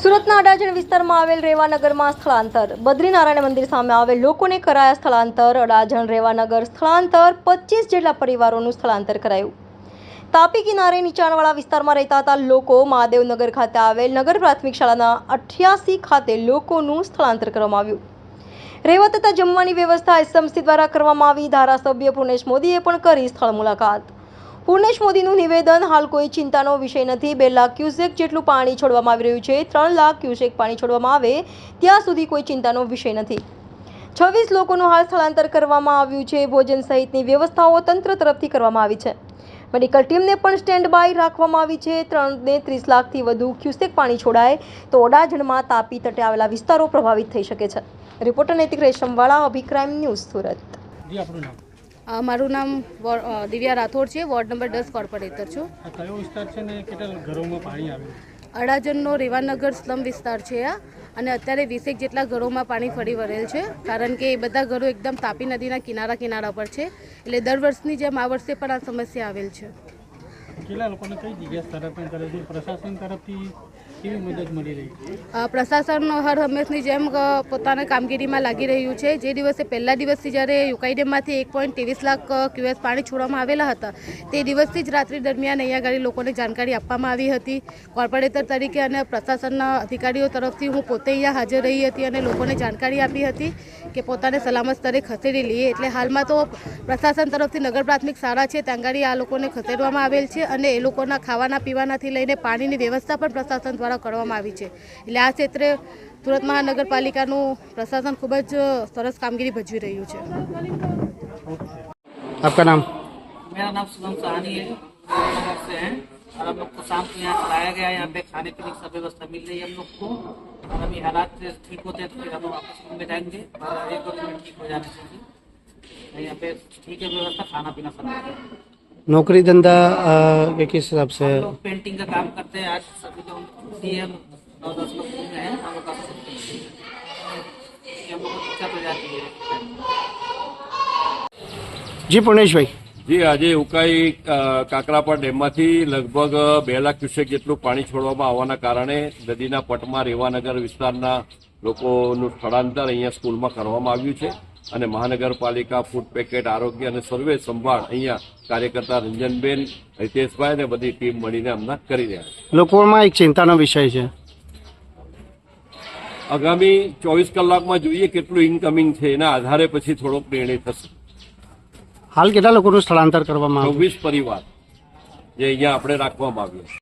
સુરતના અડાજણ વિસ્તારમાં આવેલ રેવાનગરમાં સ્થળાંતર. બદ્રીનારાયણ મંદિર સામે આવેલ લોકોને કરાયા સ્થળાંતર. અડાજણ રેવાનગર સ્થળાંતર પચીસ જેટલા પરિવારોનું સ્થળાંતર કરાયું. તાપી કિનારે નીચાણવાળા વિસ્તારમાં રહેતા હતા લોકો. મહાદેવનગર ખાતે આવેલ નગર પ્રાથમિક શાળાના અઠ્યાસી ખાતે લોકોનું સ્થળાંતર કરવામાં આવ્યું. રહેવા તથા જમવાની વ્યવસ્થા એસએમસી દ્વારા કરવામાં આવી. ધારાસભ્ય પુનેશ મોદીએ પણ કરી સ્થળ મુલાકાત. પૂર્ણેશ મોદીનું નિવેદન, હાલ કોઈ ચિંતાનો વિષય નથી. બે લાખ ક્યુસેક જેટલું પાણી છોડવામાં આવી રહ્યું છે. ત્રણ લાખ ક્યુસેક પાણી છોડવામાં આવે, ત્યાં સુધી કોઈ ચિંતાનો વિષય નથી. છવ્વીસ લોકોનું હાલ સ્થળાંતર કરવામાં આવ્યું છે. ભોજન સહિતની વ્યવસ્થાઓ તંત્ર તરફથી કરવામાં આવી છે. મેડિકલ ટીમને પણ સ્ટેન્ડ બાય રાખવામાં આવી છે. ત્રણ ને ત્રીસ લાખથી વધુ ક્યુસેક પાણી છોડાય તો ઓડાજણમાં તાપી તટે આવેલા વિસ્તારો પ્રભાવિત થઈ શકે છે. રિપોર્ટર નૈતિક રેશમવાળા, અભિક્રાઇમ ન્યૂઝ સુરત. આપણું નામ. મારું નામ દિવ્યા રાઠોડ છે વોર્ડ નંબર દસ કોર્પોરેટર છું. કયો વિસ્તાર છે ને કેટલા ઘરોમાં પાણી આવ્યું અડાજણનો રેવાનગર સ્લમ વિસ્તાર છે આ અને અત્યારે વીસેક જેટલા ઘરોમાં પાણી ફરી વળેલ છે કારણ કે એ બધા ઘરો એકદમ તાપી નદીના કિનારા કિનારા પર છે એટલે દર વર્ષની જેમ આ વર્ષે પણ આ સમસ્યા આવેલ છે. કેટલા લોકોને કઈ જગ્યા સ્થળાંતર કરે છે? પ્રશાસન તરફથી પ્રશાસન હર હંમેશની જેમ પોતાના કામગીરીમાં લાગી રહ્યું છે. જે દિવસે, પહેલા દિવસથી જ્યારે યુકાઈ ડેમમાંથી એક પોઈન્ટ ત્રેવીસ લાખ ક્યુએસ પાણી છોડવામાં આવેલા હતા, તે દિવસથી જ રાત્રિ દરમિયાન અહીંયા આગળ લોકોને જાણકારી આપવામાં આવી હતી. કોર્પોરેટર તરીકે અને પ્રશાસનના અધિકારીઓ તરફથી હું પોતે અહીંયા હાજર રહી હતી અને લોકોને જાણકારી આપી હતી કે પોતાને સલામત સ્તરે ખસેડી લઈએ. એટલે હાલમાં તો પ્રશાસન તરફથી નગર પ્રાથમિક શાળા છે, ત્યાં આગળ આ લોકોને ખસેડવામાં આવેલ છે અને એ લોકોના ખાવાના પીવાનાથી લઈને પાણીની વ્યવસ્થા પણ પ્રશાસન દ્વારા કરવામાં આવી છે એટલે આ ક્ષેત્રે સુરત મહાનગરપાલિકાનું પ્રશાસન ખૂબ જ સરસ કામગીરી ભજવી રહ્યું છે आपका नाम मेरा नाम सुगम सहानी है नगर से है और हम लोग को शाम को यहाँ चलाया गया है यहाँ पे खाने पीने की सब व्यवस्था मिल रही है हम लोग को और अभी हालात ठीक होते हैं तो फिर हम लोग वापस रूम में जाएंगे और एक दो मिनट ठीक हो जाने चाहिए और यहाँ पे ठीक है व्यवस्था खाना पीना सब है। નોકરી ધંધા के किस છે से? हम लोग જી પૂર્ણેશભાઈ જી આજે ઉકાઈ કાકરાપા ડેમમાંથી લગભગ બે લાખ ક્યુસેક જેટલું પાણી છોડવામાં આવવાના કારણે નદીના પટમાં રેવાનગર વિસ્તારના લોકોનું સ્થળાંતર અહીંયા સ્કૂલમાં કરવામાં આવ્યું છે. અને મહાનગરપાલિકા ફૂડ પેકેટ આરોગ્ય અને સર્વે સંભાળ અહીંયા કાર્યકર્તા રંજનબેન હિતેશભાઈ અને બધી ટીમ મળીને હમણાં કરી રહ્યા છે. લોકોમાં એક ચિંતાનો વિષય છે. આગામી ચોવીસ કલાકમાં જોઈએ કેટલું ઇન્કમિંગ છે એના આધારે પછી થોડોક નિર્ણય થશે. હાલ કેટલા લોકોનું સ્થળાંતર કરવામાં આવ્યું? છવ્વીસ પરિવાર જે અહીંયા આપણે રાખવામાં આવ્યું